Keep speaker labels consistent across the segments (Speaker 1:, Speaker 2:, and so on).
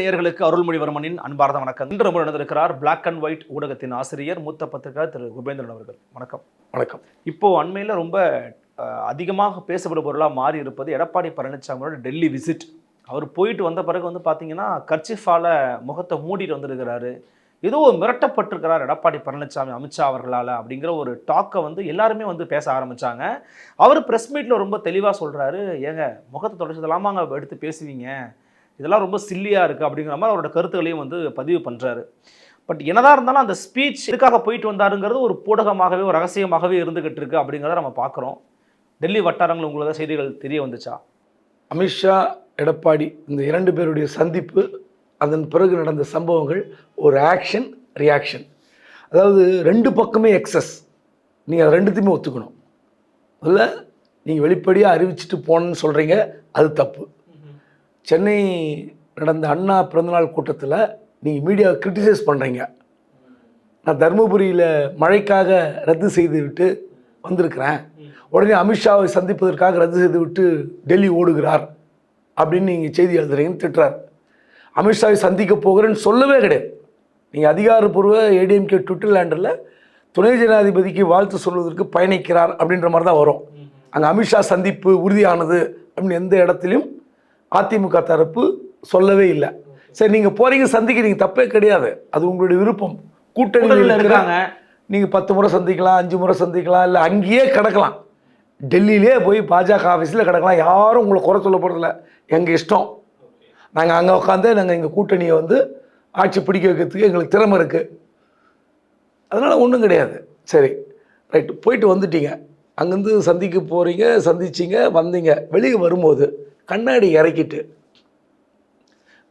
Speaker 1: நேயர்களுக்கு அருள்மொழிவர்மனின் அன்பார்ந்த வணக்கம். இன்று நம்ம நடந்திருக்கிறார் பிளாக் அண்ட் ஒயிட் ஊடகத்தின் ஆசிரியர் மூத்த பத்திரிகையாளர் திரு. குபேந்திரன் அவர்கள். வணக்கம்.
Speaker 2: வணக்கம்.
Speaker 1: இப்போ அண்மையில் ரொம்ப அதிகமாக பேசப்படும் பொருளாக மாறி இருப்பது எடப்பாடி பழனிசாமியோட டெல்லி விசிட். அவர் போயிட்டு வந்த பிறகு வந்து பார்த்தீங்கன்னா கர்ச்சிஃபால முகத்தை மூடிட்டு வந்திருக்கிறாரு. ஏதோ மிரட்டப்பட்டிருக்கிறார் எடப்பாடி பழனிசாமி அமித்ஷா அவர்களால் அப்படிங்கிற ஒரு டாக்கை வந்து எல்லாருமே வந்து பேச ஆரம்பிச்சாங்க. அவர் ப்ரெஸ் மீட்டில் ரொம்ப தெளிவாக சொல்கிறாரு ஏங்க முகத்தை தொடச்சதெல்லாமாங்க எடுத்து பேசுவீங்க? இதெல்லாம் ரொம்ப சில்லியாக இருக்குது அப்படிங்கிற மாதிரி அவரோட கருத்துக்களையும் வந்து பதிவு பண்ணுறாரு பட் என்னதான் இருந்தாலும் அந்த ஸ்பீச் எதுக்காக போயிட்டு வந்தாருங்கிறது ஒரு பூடகமாகவே ஒரு ரகசியமாகவே இருந்துகிட்டு இருக்கு அப்படிங்கிறத நம்ம பார்க்குறோம். டெல்லி வட்டாரங்கள் உங்களோட செய்திகள் தெரிய வந்துச்சா?
Speaker 2: அமித்ஷா எடப்பாடி இந்த இரண்டு பேருடைய சந்திப்பு அதன் பிறகு நடந்த சம்பவங்கள் ஒரு ஆக்ஷன் ரியாக்ஷன் அதாவது ரெண்டு பக்கமே எக்ஸஸ் நீங்கள் அது ரெண்டுத்தையுமே ஒத்துக்கணும். முதல்ல நீங்கள் வெளிப்படையாக அறிவிச்சிட்டு போனேன்னு சொல்கிறீங்க அது தப்பு. சென்னை நடந்த அண்ணா பிறந்தநாள் கூட்டத்தில் நீங்கள் மீடியாவை கிரிட்டிசைஸ் பண்ணுறீங்க நான் தருமபுரியில் மழைக்காக ரத்து செய்து விட்டு வந்திருக்கிறேன். உடனே அமித்ஷாவை சந்திப்பதற்காக ரத்து செய்து விட்டு டெல்லி ஓடுகிறார் அப்படின்னு நீங்கள் செய்தி எழுதுறீங்கன்னு திட்டுறார். அமித்ஷாவை சந்திக்க போகிறேன்னு சொல்லவே கிடையாது. நீங்கள் அதிகாரப்பூர்வ ஏடிஎம்கே ட்விட்டர் லேண்டரில் துணை ஜனாதிபதிக்கு வாழ்த்து சொல்வதற்கு பயணிக்கிறார் அப்படின்ற மாதிரி தான் வரும். அங்கே அமித்ஷா சந்திப்பு உறுதியானது அப்படின்னு எந்த இடத்துலையும் அதிமுக தரப்பு சொல்லவே இல்லை. சரி நீங்கள் போகிறீங்க சந்திக்கிறீங்க தப்பே கிடையாது. அது உங்களுடைய விருப்பம். கூட்டணியில்
Speaker 1: கூட்டணியில்
Speaker 2: இருக்கிற
Speaker 1: இருக்காங்க.
Speaker 2: நீங்கள் பத்து முறை சந்திக்கலாம் அஞ்சு முறை சந்திக்கலாம் இல்லை அங்கேயே கிடக்கலாம். டெல்லியிலே போய் பாஜக ஆஃபீஸில் கிடக்கலாம். யாரும் உங்களை குறை சொல்ல போகிறதில்ல எங்கள் இஷ்டம். நாங்கள் அங்கே உட்காந்து நாங்கள் எங்கள் கூட்டணியை வந்து ஆட்சி பிடிக்க வைக்கிறதுக்கு எங்களுக்கு திறமை இருக்குது அதனால் ஒன்றும் கிடையாது. சரி ரைட்டு போயிட்டு வந்துட்டீங்க. அங்கேருந்து சந்திக்க போகிறீங்க சந்திச்சிங்க வந்தீங்க. வெளியே வரும்போது கண்ணாடி இறக்கிட்டு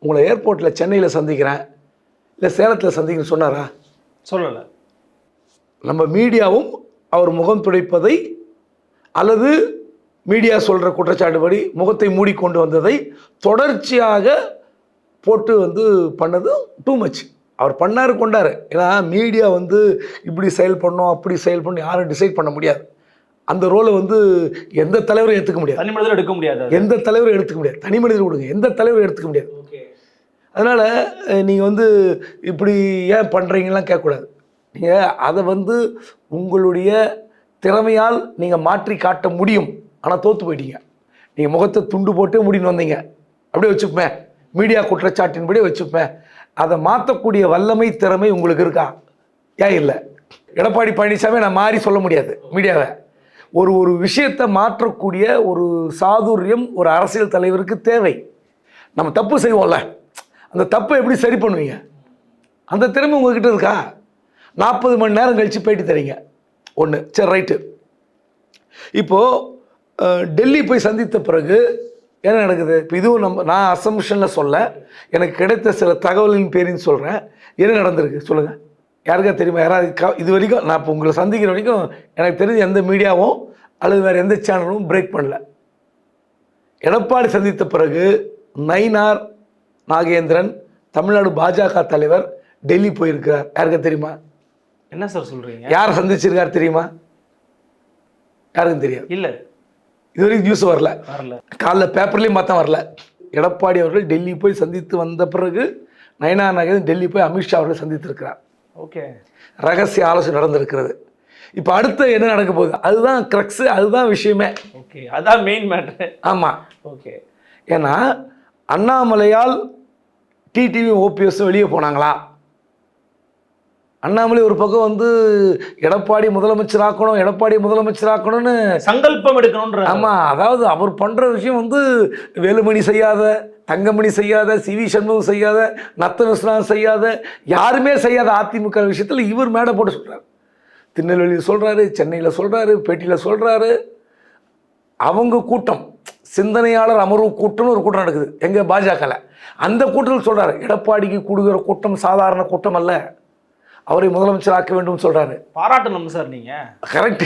Speaker 2: உங்களை ஏர்போர்ட்டில் சென்னையில் சந்திக்கிறேன். இல்லை சேலத்தில் சந்திக்கிறேன்னு சொன்னாரா?
Speaker 1: சொல்லலை.
Speaker 2: நம்ம மீடியாவும் அவர் முகம் துடைப்பதை அல்லது மீடியா சொல்கிற குற்றச்சாட்டுபடி முகத்தை மூடிக்கொண்டு வந்ததை தொடர்ச்சியாக போட்டு வந்து பண்ணது டூ மச் அவர் பண்ணாரு கொண்டாரு. ஏன்னா மீடியா வந்து இப்படி செயல் பண்ணோம் அப்படி செயல் பண்ணணும் யாரும் டிசைட் பண்ண முடியாது. அந்த ரோலை வந்து எந்த தலைவரும் ஏற்றுக்க முடியாது.
Speaker 1: தனி மனிதர் எடுக்க முடியாது.
Speaker 2: எந்த தலைவரும் எடுத்துக்க முடியாது. தனி மனிதர் கொடுங்க. எந்த தலைவரும் எடுத்துக்க முடியாது. அதனால் நீங்கள் வந்து இப்படி ஏன் பண்ணுறீங்கலாம் கேட்கக்கூடாது. நீங்கள் அதை வந்து உங்களுடைய திறமையால் நீங்கள் மாற்றி காட்ட முடியும். ஆனால் தோற்று போயிட்டீங்க. நீங்கள் முகத்தை துண்டு போட்டு முடின்னு வந்தீங்க. அப்படியே வச்சுப்பேன் மீடியா குற்றச்சாட்டின்படி வச்சுப்பேன் அதை மாற்றக்கூடிய வல்லமை திறமை உங்களுக்கு இருக்கா? ஏன் இல்லை? எடப்பாடி பழனிசாமி நான் மாறி சொல்ல முடியாது மீடியாவை. ஒரு ஒரு விஷயத்தை மாற்றக்கூடிய ஒரு சாதுரியம் ஒரு அரசியல் தலைவருக்கு தேவை. நம்ம தப்பு செய்வோம்ல. அந்த தப்பை எப்படி சரி பண்ணுவீங்க? அந்த திறமை உங்ககிட்ட இருக்கா? நாற்பது மணி நேரம் கழித்து பேட்டி தரீங்க. ஒன்று சரி ரைட்டு. இப்போது டெல்லி போய் சந்தித்த பிறகு என்ன நடக்குது? இப்போ இதுவும் நம்ம நான் அசம்ஷனில் சொல்ல எனக்கு கிடைத்த சில தகவலின் பேரின்னு சொல்கிறேன் என்ன நடந்திருக்கு? சொல்லுங்கள் யாருக்கா தெரியுமா? யாராவது இது வரைக்கும் நான் இப்போ உங்களை சந்திக்கிற வரைக்கும் எனக்கு தெரிஞ்ச எந்த மீடியாவும் அல்லது வேறு எந்த சேனலும் பிரேக் பண்ணல. எடப்பாடி சந்தித்த பிறகு நயினார் நாகேந்திரன் தமிழ்நாடு பாஜக தலைவர் டெல்லி போயிருக்கிறார். யாருக்கு தெரியுமா?
Speaker 1: என்ன சார் சொல்றீங்க?
Speaker 2: யார் சந்திச்சிருக்கார் தெரியுமா? யாருக்கும் தெரியாது.
Speaker 1: இல்ல.
Speaker 2: இது வரைக்கும் நியூஸ் வரல.
Speaker 1: வரல.
Speaker 2: காலைல பேப்பர்லேயும் பார்த்தா வரல. எடப்பாடி அவர்கள் டெல்லி போய் சந்தித்து வந்த பிறகு நயனார் நாகேந்திரன் டெல்லி போய் அமித்ஷா அவர்களை சந்தித்திருக்கிறார்.
Speaker 1: ஓகே
Speaker 2: ரகசிய ஆலோசனை நடந்திருக்கிறது. இப்போ அடுத்து என்ன நடக்க போகுது? அதுதான் க்ரக்ஸு அதுதான் விஷயமே.
Speaker 1: ஓகே அதான் மெயின் மேட்ரு
Speaker 2: ஆமாம்
Speaker 1: ஓகே
Speaker 2: ஏன்னா அண்ணாமலையால் டிடிவி ஓபிஎஸ் வெளியே போனாங்களா? அண்ணாமலை ஒரு பக்கம் வந்து எடப்பாடி முதலமைச்சராக்கணும் எடப்பாடி முதலமைச்சராக்கணும்னு
Speaker 1: சங்கல்பம் எடுக்கணும்ன்ற
Speaker 2: ஆமாம் அதாவது அவர் பண்ணுற விஷயம் வந்து வேலுமணி செய்யாத தங்கமணி செய்யாத சி வி சண்முகம் செய்யாத நத்த விஸ்வநாதன் செய்யாத யாருமே செய்யாத அதிமுக விஷயத்தில் இவர் மேடை போட்டு சொல்கிறார் திருநெல்வேலியில் சொல்கிறாரு சென்னையில் சொல்கிறாரு பேட்டியில் சொல்கிறாரு அவங்க கூட்டம் சிந்தனையாளர் அமர்வு கூட்டம்னு ஒரு கூட்டம் நடக்குது எங்க பாஜகவில் அந்த கூட்டத்தில் சொல்றாரு எடப்பாடிக்கு கூடுகிற கூட்டம் சாதாரண கூட்டம் அல்ல. அவரை முதலமைச்சர் ஆக்க வேண்டும் சொல்றாரு.
Speaker 1: பாராட்டணும் சார் நீங்க.
Speaker 2: கரெக்ட்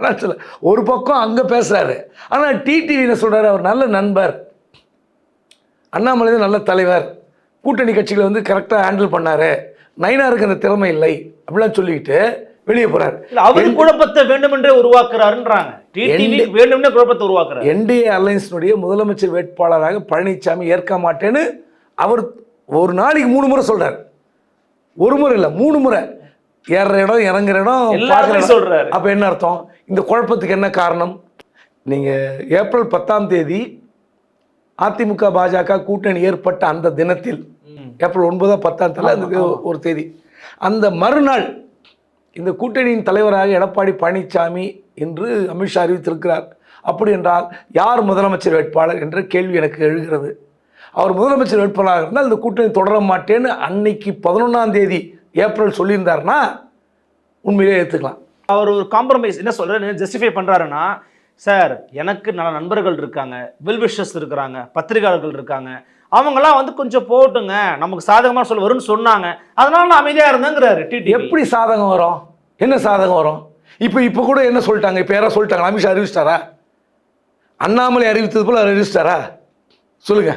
Speaker 2: நான் சொல்ல ஒரு பக்கம் அங்க பேசுறாரு. ஆனா டிடிவி என்ன சொல்றாரு அவர் நல்ல நண்பர். அண்ணாமலை தான் நல்ல தலைவர். கூட்டணி கட்சிகளை வந்து கரெக்டாக ஹேண்டில் பண்ணாரு. நயினாருக்கு அந்த திறமை இல்லை. அப்படிலாம் சொல்லிக்கிட்டு வெளியே போறாரு.
Speaker 1: அவர் குழப்பத்தை வேண்டுமென்றே உருவாக்குறாருன்றாங்க. வேண்டும்னே குழப்பத்தை உருவாக்குறாரு.
Speaker 2: என்டிஏ அலையன்ஸினுடைய முதலமைச்சர் வேட்பாளராக பழனிசாமி ஏற்க மாட்டேன்னு அவர் ஒரு நாளைக்கு மூணு முறை சொல்றாரு. ஒரு முறை இல்லை மூணு முறை. ஏறுற இடம் இறங்குற இடம் பார்க்குற.
Speaker 1: சொல்றாரு.
Speaker 2: அப்ப என்ன அர்த்தம்? இந்த குழப்பத்துக்கு என்ன காரணம்? நீங்க ஏப்ரல் பத்தாம் தேதி அதிமுக பாஜக கூட்டணி ஏற்பட்ட அந்த தினத்தில். ஏப்ரல் ஒன்பதா பத்தாம் தேதி அந்த ஒரு தேதி அந்த மறுநாள் இந்த கூட்டணியின் தலைவராக எடப்பாடி பழனிசாமி என்று அமித்ஷா அறிவித்திருக்கிறார். அப்படி என்றால் யார் முதலமைச்சர் வேட்பாளர் என்ற கேள்வி எனக்கு எழுகிறது. அவர் முதலமைச்சர் வேட்பாளராக இருந்தால் இந்த கூட்டணி தொடர மாட்டேன்னு அன்னைக்கு பதினொன்றாம் தேதி ஏப்ரல் சொல்லியிருந்தாருன்னா உண்மையிலே ஏற்றுக்கலாம்
Speaker 1: அவர் ஒரு காம்ப்ரமைஸ் என்ன சொல்றாரு ஜஸ்டிஃபை பண்றாருன்னா சார் எனக்கு நல்ல நண்பர்கள் இருக்காங்க. வெல்விஷஸ் இருக்கிறாங்க. பத்திரிகையாளர்கள் இருக்காங்க. அவங்கெல்லாம் வந்து கொஞ்சம் போட்டுங்க. நமக்கு சாதகமாக சொல்ல வரும்னு சொன்னாங்க. அதனால நான் அமைதியாக இருந்தேங்கிறாரு டிடி
Speaker 2: எப்படி சாதகம் வரும்? என்ன சாதகம் வரும்? இப்போ இப்போ கூட என்ன சொல்லிட்டாங்க? இப்போ யாராவது சொல்லிட்டாங்க அமித்ஷா அறிவிச்சிட்டாரா? அண்ணாமலை அறிவித்தது போல் அறிவிச்சிட்டாரா? சொல்லுங்க.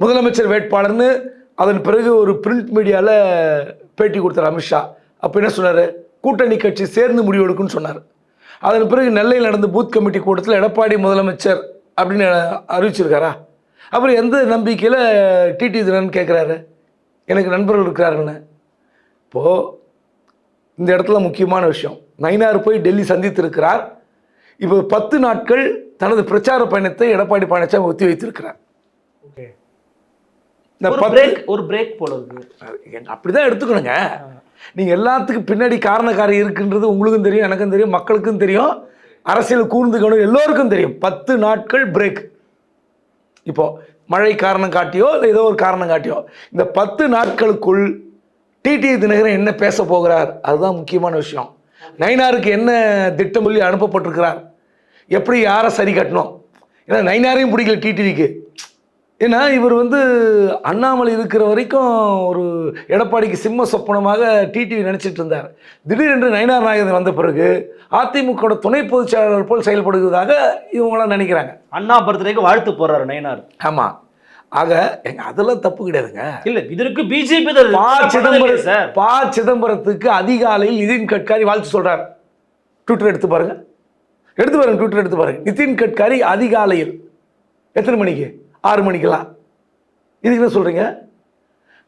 Speaker 2: முதலமைச்சர் வேட்பாளர்னு அதன் பிறகு ஒரு பிரிண்ட் மீடியாவில் பேட்டி கொடுத்தார் அமித்ஷா அப்போ என்ன சொன்னார்? கூட்டணி கட்சி சேர்ந்து முடிவெடுக்குன்னு சொன்னார். அதன் பிறகு நெல்லையில் நடந்த பூத் கமிட்டி கூட்டத்தில் எடப்பாடி முதலமைச்சர் அப்படின்னு அறிவிச்சிருக்காரா? அப்புறம் எந்த நம்பிக்கையில் டிடி தினன் கேட்குறாரு எனக்கு நண்பர்கள் இருக்கிறாருன்னு இப்போது இந்த இடத்துல முக்கியமான விஷயம். நயினார் போய் டெல்லி சந்தித்திருக்கிறார். இப்போ பத்து நாட்கள் தனது பிரச்சார பயணத்தை எடப்பாடி பழனிசாமி ஒத்தி வைத்திருக்கிறார். இந்த
Speaker 1: ஒரு பிரேக் ஒரு பிரேக் போல இருக்கு.
Speaker 2: அப்படிதான் எடுத்துக்கணுங்க. நீங்கள் எல்லாத்துக்கும் பின்னாடி காரணக்காரி இருக்குன்றது உங்களுக்கும் தெரியும் எனக்கும் தெரியும் மக்களுக்கும் தெரியும் அரசியல் கூர்ந்துக்கணும் எல்லோருக்கும் தெரியும். பத்து நாட்கள் பிரேக் இப்போது மழை காரணம் காட்டியோ இல்லை ஏதோ ஒரு காரணம் காட்டியோ இந்த பத்து நாட்களுக்குள் டிடி தினகரன் என்ன பேச போகிறார்? அதுதான் முக்கியமான விஷயம். நைனாருக்கு என்ன திட்டம் சொல்லி அனுப்பப்பட்டிருக்கிறார்? எப்படி யாரை சரி கட்டணும்? ஏன்னா நைனாரையும் பிடிக்கல டிடிவிக்கு ஏன்னா இவர் வந்து அண்ணாமலை இருக்கிற வரைக்கும் ஒரு எடப்பாடிக்கு சிம்ம சொப்பனமாக டிடிவி நினச்சிட்டு இருந்தார். திடீரென்று நயினார் நாயகன் வந்த பிறகு அதிமுகவோட துணை பொதுச் செயலாளர் போல் செயல்படுவதாக இவங்களாம் நினைக்கிறாங்க.
Speaker 1: அண்ணா பர்த்டேக்கு வாழ்த்து போறாரு நயினார்.
Speaker 2: ஆமாம் ஆக எங்க அதெல்லாம் தப்பு கிடையாதுங்க.
Speaker 1: இல்ல இதற்கு பிஜேபி
Speaker 2: பா சிதம்பரம்
Speaker 1: சார்.
Speaker 2: பா சிதம்பரத்துக்கு அதிகாலையில் நிதின் கட்காரி வாழ்த்து சொல்றார். ட்விட்டர் எடுத்து பாருங்க. எடுத்து பாருங்க ட்விட்டர் எடுத்து பாருங்க. நிதின் கட்காரி அதிகாலையில். எத்தனை மணிக்கு? ஆறு மணிக்கெல்லாம். இதுக்கு என்ன சொல்றீங்க?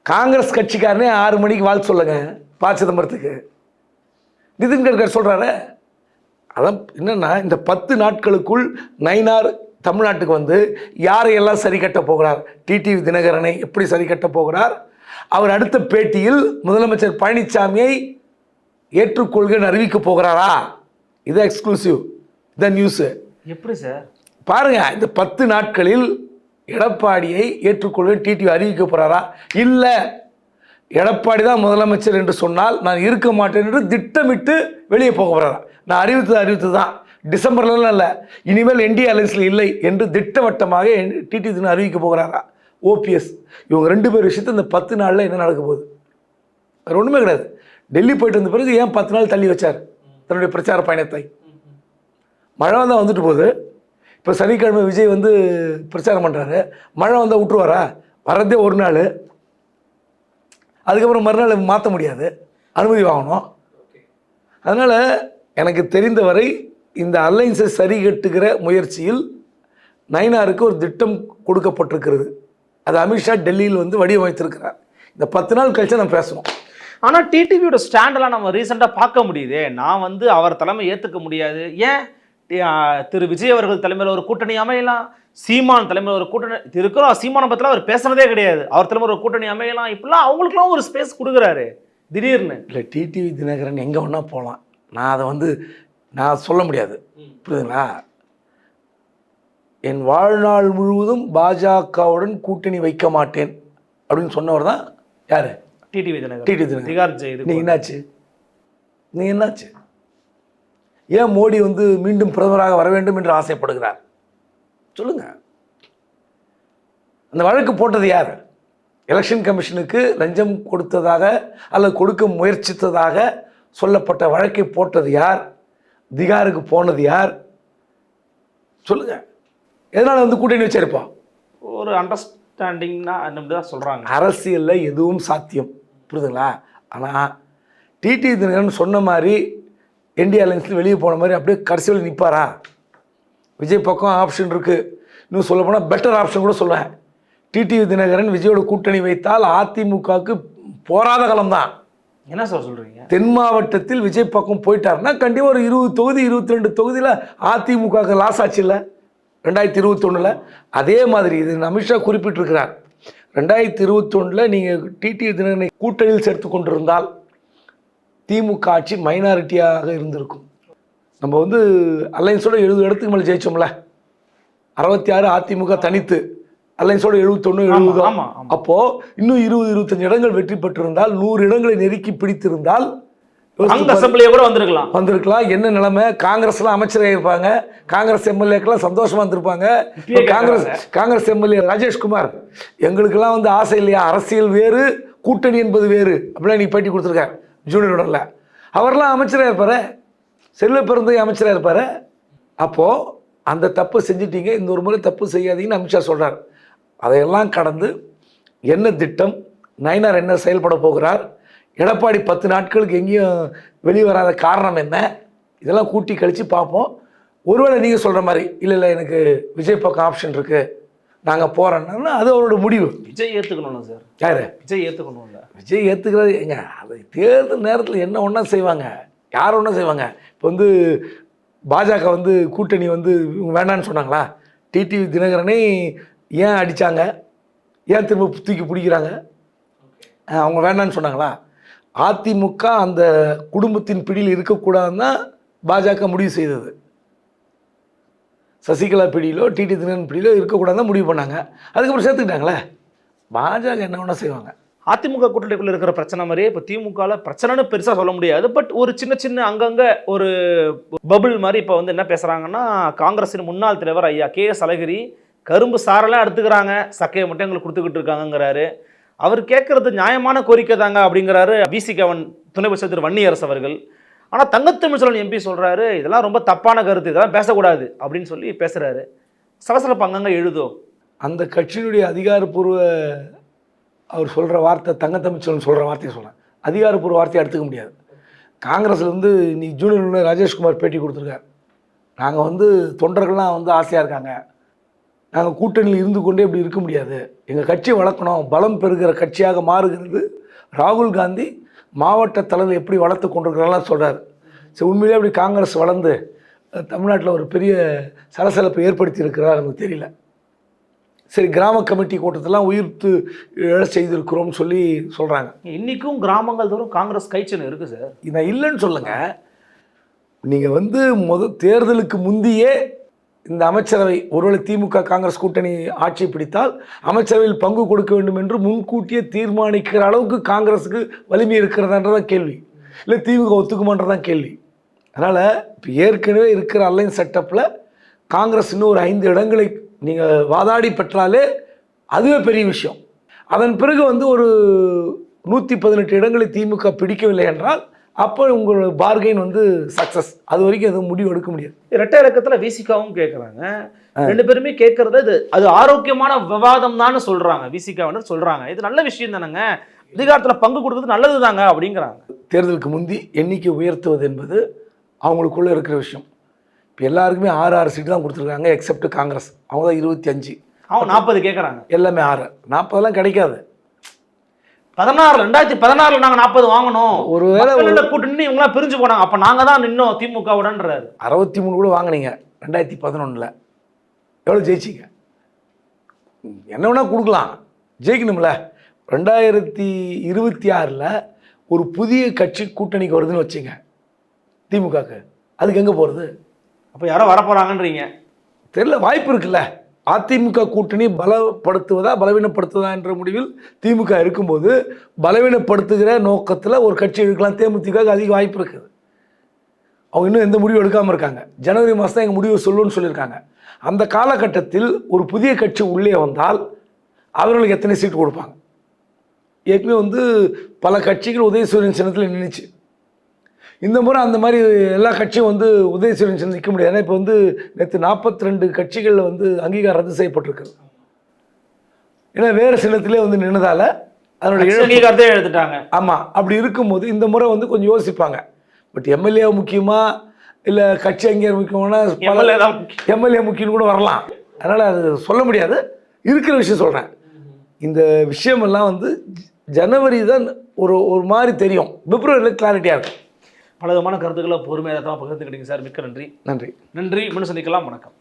Speaker 2: காங்கிரஸ் கட்சிக்காரனே ஆறு மணிக்கு வாழ்த்து சொல்லுங்க பா. சிதம்பரத்துக்கு. நிதின் கட்கரி சொல்றாரு. அதான் என்னன்னா இந்த பத்து நாட்களுக்குள் நைனார் தமிழ்நாட்டுக்கு வந்து யாரையெல்லாம் சரி கட்ட போகிறார்? டிடிவி தினகரனை எப்படி சரி கட்ட போகிறார்? அவர் அடுத்த பேட்டியில் முதலமைச்சர் பழனிசாமியை ஏற்றுக்கொள்கிறேன் அறிவிக்க போகிறாரா? இது எக்ஸ்க்ளூசிவ் த நியூஸு
Speaker 1: எப்படி சார்?
Speaker 2: பாருங்க இந்த பத்து நாட்களில் எடப்பாடியை ஏற்றுக்கொள்ள டிடிவி அறிவிக்க போகிறாரா இல்லை. எடப்பாடி தான் முதலமைச்சர் என்று சொன்னால் நான் இருக்க மாட்டேன் என்று திட்டமிட்டு வெளியே போக போகிறாரா நான் அறிவித்தது அறிவித்தது தான். டிசம்பர்லாம் இல்லை. இனிமேல் என்டிஏ அலைன்ஸில் இல்லை என்று திட்டவட்டமாக டிடி தினம் அறிவிக்க போகிறாரா? ஓபிஎஸ் இவங்க ரெண்டு பேர் விஷயத்தை இந்த பத்து நாளில் என்ன நடக்க போகுது? வேறு ஒன்றுமே கிடையாது. டெல்லி போயிட்டு வந்த பிறகு ஏன் பத்து நாள் தள்ளி வச்சார்? தன்னுடைய பிரச்சார பயணத்தை. மழை வந்தால் வந்துட்டு போகுது. இப்போ சனிக்கிழமை விஜய் வந்து பிரச்சாரம் பண்ணுறாரு மழை வந்தால் விட்டுருவாரா? வர்றதே ஒரு நாள். அதுக்கப்புறம் மறுநாள் மாற்ற முடியாது. அனுமதி வாங்கணும். அதனால் எனக்கு தெரிந்தவரை இந்த அலைன்ஸை சரி கட்டுகிற முயற்சியில் நயனாருக்கு ஒரு திட்டம் கொடுக்கப்பட்டிருக்கிறது. அது அமித்ஷா டெல்லியில் வந்து வடிவமைத்திருக்கிறார். இந்த பத்து நாள் கழிச்சு நம்ம பேசுவோம்
Speaker 1: ஆனால் டிடிவியோட ஸ்டாண்டெல்லாம் நம்ம ரீசெண்டாக பார்க்க முடியுதே. நான் வந்து அவர் தலைமை ஏற்றுக்க முடியாது. ஏன்? திரு விஜய் அவர்கள் தலைமையில் ஒரு கூட்டணி அமையலாம். சீமான் தலைமையில் ஒரு கூட்டணி இருக்கிறோம் சீமானை பற்றிலாம் அவர் பேசுனதே கிடையாது. அவர் தலைமையில் ஒரு கூட்டணி அமையலாம். இப்படிலாம் அவங்களுக்குலாம் ஒரு ஸ்பேஸ் கொடுக்குறாரு. திடீர்னு.
Speaker 2: இல்லை டிடிவி தினகரன் எங்கே வேணா போகலாம் நான் அதை வந்து நான் சொல்ல முடியாது. புரியுதுங்களா? என் வாழ்நாள் முழுவதும் பாஜகவுடன் கூட்டணி வைக்க மாட்டேன். அப்படின்னு சொன்னவர் தான் யார்?
Speaker 1: TTV Dinakaran.
Speaker 2: TT Dinakaran.
Speaker 1: Tihar jail
Speaker 2: நீ என்னாச்சு? நீ என்னாச்சு? ஏன் மோடி வந்து மீண்டும் பிரதமராக வர வேண்டும் என்று ஆசைப்படுகிறார்? சொல்லுங்க. அந்த வழக்கு போட்டது யார்? எலெக்ஷன் கமிஷனுக்கு லஞ்சம் கொடுத்ததாக அல்லது கொடுக்க முயற்சித்ததாக சொல்லப்பட்ட வழக்கை போட்டது யார்? திகாருக்கு போனது யார்? சொல்லுங்க. எதனால் வந்து கூட்டணி வச்சிருப்பான்
Speaker 1: ஒரு அண்டர்ஸ்டாண்டிங்னா தான் சொல்றாங்க.
Speaker 2: அரசியலில் எதுவும் சாத்தியம். புரியுதுங்களா? ஆனால் டிடி தினகரன் சொன்ன மாதிரி இந்தியா அலைன்ஸில் வெளியே போன மாதிரி அப்படியே கடைசியில் நிற்பாரா விஜய் பக்கம் ஆப்ஷன் இருக்குது இன்னும் சொல்ல போனால் பெட்டர் ஆப்ஷன் கூட சொல்லுவேன் டிடிவி தினகரன் விஜயோட கூட்டணி வைத்தால் அதிமுகவுக்கு போராத காலம்தான்.
Speaker 1: என்ன சார் சொல்றீங்க?
Speaker 2: தென் மாவட்டத்தில் விஜய் பக்கம் போயிட்டாருன்னா கண்டிப்பாக ஒரு இருபது தொகுதி இருபத்தி ரெண்டு தொகுதியில் அதிமுக லாஸ் ஆச்சு இல்லை. ரெண்டாயிரத்தி இருபத்தொன்னில். அதே மாதிரி இது அமித்ஷா குறிப்பிட்டிருக்கிறார். ரெண்டாயிரத்தி இருபத்தொன்னில் நீங்கள் டிடி தினகரனை கூட்டணியில் சேர்த்து கொண்டிருந்தால் திமுக ஆட்சி மைனாரிட்டியாக இருந்திருக்கும். நம்ம வந்து அலைன்ஸோட எழுபது இடத்துக்கு மேலே ஜெயிச்சோம்ல? அறுபத்தி ஆறு அதிமுக தனித்து அலைன்ஸோட எழுபத்தொன்று
Speaker 1: ஆமா,
Speaker 2: எழுபது.
Speaker 1: ஆமா, ஆமா.
Speaker 2: அப்போ இன்னும் இருபது இருபத்தஞ்சு இடங்கள் வெற்றி பெற்றிருந்தால் நூறு இடங்களை நெருக்கி பிடித்திருந்தால்.
Speaker 1: அசம்பிளியே கூட வந்திருக்கலாம்.
Speaker 2: வந்திருக்கலாம். என்ன நிலைமை? காங்கிரஸ்லாம் அமைச்சராக இருப்பாங்க. காங்கிரஸ் எம்எல்ஏக்கெல்லாம் சந்தோஷமா இருந்திருப்பாங்க. காங்கிரஸ் காங்கிரஸ் எம்எல்ஏ ராஜேஷ்குமார் எங்களுக்கெல்லாம் வந்து ஆசை இல்லையா? அரசியல் வேறு கூட்டணி என்பது வேறு. அப்படிலாம் நீ பேட்டி கொடுத்துருக்காரு. ஜூனியரோடல அவர்லாம் அமைச்சராக இருப்பார். செல்ல பிறந்தை அமைச்சராக இருப்பார். அப்போது அந்த தப்பு செஞ்சிட்டீங்க. இந்த ஒரு முறை தப்பு செய்யாதீங்கன்னு அமித்ஷா சொல்கிறார் அதையெல்லாம் கடந்து என்ன திட்டம்? நயனார் என்ன செயல்பட போகிறார்? எடப்பாடி பத்து நாட்களுக்கு எங்கேயும் வெளியே வராத காரணம் என்ன? இதெல்லாம் கூட்டி கழித்து பார்ப்போம். ஒருவேளை நீங்கள் சொல்கிற மாதிரி இல்லை இல்லை எனக்கு விஜய் பக்கம் ஆப்ஷன் இருக்குது நாங்கள் போகிறோன்னா அது அவரோட முடிவு.
Speaker 1: விஜய் ஏத்துக்கணும்ல சார்.
Speaker 2: யாரு?
Speaker 1: விஜய் ஏத்துக்கணும்ல.
Speaker 2: விஜய் ஏற்றுக்கிறது எங்க அது தேர்தல் நேரத்தில் என்ன ஒன்றா செய்வாங்க? யார் ஒன்றா செய்வாங்க? இப்போ வந்து பாஜக வந்து கூட்டணி வந்து இவங்க வேண்டான்னு சொன்னாங்களா? டிடிவி தினகரனை ஏன் அடித்தாங்க ஏன் திரும்ப தூக்கி பிடிக்கிறாங்க? அவங்க வேண்டான்னு சொன்னாங்களா? அதிமுக அந்த குடும்பத்தின் பிடியில் இருக்கக்கூடாதுன்னு தான் பாஜக முடிவு செய்தது. சசிகலா பிடியிலோ டிடி தினகரன் பிடியிலோ இருக்கக்கூடாதுன்னு முடிவு பண்ணாங்க. அதுக்கப்புறம் சேர்த்துக்கிட்டாங்களே? பாஜக என்ன வேணால் செய்வாங்க.
Speaker 1: அதிமுக கூட்டணிக்குள்ளே இருக்கிற பிரச்சனை மாதிரியே இப்போ திமுகவில் பிரச்சனைன்னு பெருசாக சொல்ல முடியாது. பட் ஒரு சின்ன சின்ன அங்கங்கே ஒரு பபுள் மாதிரி இப்போ வந்து என்ன பேசுகிறாங்கன்னா காங்கிரஸின் முன்னாள் தலைவர் ஐயா கே எஸ் அழகிரி கரும்பு சாரெல்லாம் எடுத்துக்கிறாங்க. சக்கையை மட்டும் எங்களுக்கு கொடுத்துக்கிட்டு இருக்காங்கிறாரு அவர் கேட்குறது நியாயமான கோரிக்கை தாங்க அப்படிங்கிறாரு விசிகவன் துணை அமைச்சர் திரு வன்னியரசு அவர்கள். ஆனால் தங்கத்தமிழ்ச்செல்வன் எம்பி சொல்கிறாரு இதெல்லாம் ரொம்ப தப்பான கருத்து இதெல்லாம் பேசக்கூடாது அப்படின்னு சொல்லி பேசுகிறாரு சலசலப்பு அங்கங்கே எழுதும்
Speaker 2: அந்த கட்சியினுடைய அதிகாரப்பூர்வ அவர் சொல்கிற வார்த்தை தங்கத்தமிழ்ச்செல்வன் சொல்கிற வார்த்தையை சொல்கிறேன் அதிகாரப்பூர்வ வார்த்தையை எடுத்துக்க முடியாது. காங்கிரஸ்லேருந்து நீ ஜூனியர் ராஜேஷ்குமார் பேட்டி கொடுத்துருக்கார். நாங்கள் வந்து தொண்டர்கள்லாம் வந்து ஆசையாக இருக்காங்க. நாங்கள் கூட்டணியில் இருந்து கொண்டே இப்படி இருக்க முடியாது. எங்கள் கட்சியை வளர்க்கணும். பலம் பெறுகிற கட்சியாக மாறுகிறது ராகுல் காந்தி. மாவட்ட தலைவர் எப்படி வளர்த்து கொண்டிருக்கிறாலாம் சொல்கிறார் சரி உண்மையிலேயே அப்படி காங்கிரஸ் வளர்ந்து தமிழ்நாட்டில் ஒரு பெரிய சலசலப்பை ஏற்படுத்தி இருக்கிறார் நமக்கு தெரியல. சரி கிராம கமிட்டி கூட்டத்தெல்லாம் உயிர்த்து எழ செய்திருக்கிறோம்னு சொல்லி சொல்கிறாங்க
Speaker 1: இன்னைக்கும் கிராமங்கள் தோறும் காங்கிரஸ் கைச்சன்னு இருக்கு சார்.
Speaker 2: நான் இல்லைன்னு சொல்லுங்க. நீங்கள் வந்து முத தேர்தலுக்கு முந்தியே இந்த அமைச்சரவை ஒருவேளை திமுக காங்கிரஸ் கூட்டணி ஆட்சி பிடித்தால் அமைச்சரவையில் பங்கு கொடுக்க வேண்டும் என்று முன்கூட்டியே தீர்மானிக்கிற அளவுக்கு காங்கிரஸுக்கு வலிமை இருக்கிறதான்றதான் கேள்வி. இல்லை திமுக ஒத்துக்குமான்றதான் கேள்வி. அதனால் இப்போ ஏற்கனவே இருக்கிற அலைன் செட்டப்பில் காங்கிரஸ் இன்னும் ஒரு ஐந்து இடங்களை நீங்கள் வாதாடி பெற்றாலே அதுவே பெரிய விஷயம். அதன் பிறகு வந்து ஒரு நூற்றி பதினெட்டு இடங்களை திமுக பிடிக்கவில்லை என்றால் அப்போ உங்களோட பார்கெயின் வந்து சக்ஸஸ் அது வரைக்கும் எதுவும் முடிவு எடுக்க முடியாது.
Speaker 1: இரட்டை இலக்கத்துல விசிகாவும் கேட்குறாங்க ரெண்டு பேருமே கேட்கறது இது அது ஆரோக்கியமான விவாதம் தான் சொல்றாங்க விசிகாவுன்னு சொல்றாங்க. இது நல்ல விஷயம் தானேங்க. அதிகாரத்துல பங்கு கொடுக்கறது நல்லது தாங்க அப்படிங்கிறாங்க.
Speaker 2: தேர்தலுக்கு முந்தி எண்ணிக்கை உயர்த்துவது என்பது அவங்களுக்குள்ள இருக்கிற விஷயம். இப்போ எல்லாருக்குமே ஆறு ஆறு சீட்டு தான் கொடுத்துருக்காங்க எக்ஸப்ட் காங்கிரஸ். அவங்க தான் இருபத்தி அஞ்சு.
Speaker 1: அவங்க நாற்பது கேட்கறாங்க
Speaker 2: எல்லாமே ஆறு. நாற்பதெல்லாம் கிடைக்காது.
Speaker 1: பதினாறு ரெண்டாயிரத்தி பதினாறுல நாங்க நாற்பது வாங்கணும்.
Speaker 2: ஒருவேளை
Speaker 1: மக்களோட கூட்டணி இவங்களாம் பிரிஞ்சு போனாங்க. அப்ப நாங்க தான் நின்னோம் திமுகவுடன்றாரு.
Speaker 2: அறுபத்தி மூணு கூட வாங்குனீங்க ரெண்டாயிரத்தி பதினொன்றில் எவ்வளோ ஜெயிச்சிங்க? என்ன வேணால் கொடுக்கலாம். ஜெயிக்கணும்ல. ரெண்டாயிரத்தி இருபத்தி ஆறில் ஒரு புதிய கட்சி கூட்டணிக்கு வருதுன்னு வச்சுங்க திமுகக்கு. அதுக்கு எங்கே போகிறது
Speaker 1: அப்ப யாரோ வரப்போறாங்கன்றீங்க.
Speaker 2: தெரியல வாய்ப்பு இருக்குல்ல. அதிமுக கூட்டணி பலப்படுத்துவதா பலவீனப்படுத்துவதா என்ற முடிவில் திமுக இருக்கும்போது பலவீனப்படுத்துகிற நோக்கத்தில் ஒரு கட்சி எடுக்கலாம் தேமுதிக அதிக வாய்ப்பு இருக்குது. அவங்க இன்னும் எந்த முடிவும் எடுக்காமல் இருக்காங்க. ஜனவரி மாதம் தான் எங்கள் முடிவை சொல்லுன்னு சொல்லியிருக்காங்க. அந்த காலகட்டத்தில் ஒரு புதிய கட்சி உள்ளே வந்தால் அவர்களுக்கு எத்தனை சீட்டு கொடுப்பாங்க? ஏற்கனவே வந்து பல கட்சிகள் உதயசூரியன் சின்னத்தில் நின்றுச்சு இந்த முறை அந்த மாதிரி எல்லா கட்சியும் வந்து உதயசூரியன் சின்னம் நிற்க முடியாது. ஏன்னா இப்போ வந்து நேற்று நாற்பத்தி ரெண்டு கட்சிகளில் வந்து அங்கீகாரம் ரத்து செய்யப்பட்டிருக்குது ஏன்னா வேறு சின்னத்திலே வந்து நின்னதால அதனுடைய
Speaker 1: அங்கீகாரத்தை எழுதிட்டாங்க
Speaker 2: ஆமாம் அப்படி இருக்கும்போது இந்த முறை வந்து கொஞ்சம் யோசிப்பாங்க. பட் எம்எல்ஏ முக்கியமா இல்லை கட்சி அங்கீகாரம் முக்கியமான பல. எம்எல்ஏ முக்கியம். கூட வரலாம். அதனால் அது சொல்ல முடியாது. இருக்கிற விஷயம் சொல்கிறேன் இந்த விஷயமெல்லாம் வந்து ஜனவரி தான் ஒரு ஒரு மாதிரி தெரியும். பிப்ரவரியில் கிளாரிட்டியாக இருக்கும்.
Speaker 1: பல விதமான கருத்துக்களை பொறுமையாக தான் பகிர்ந்துக்கிட்டீங்க சார். மிக்க நன்றி.
Speaker 2: நன்றி.
Speaker 1: நன்றி. மீண்டும் சந்திக்கலாம். வணக்கம்.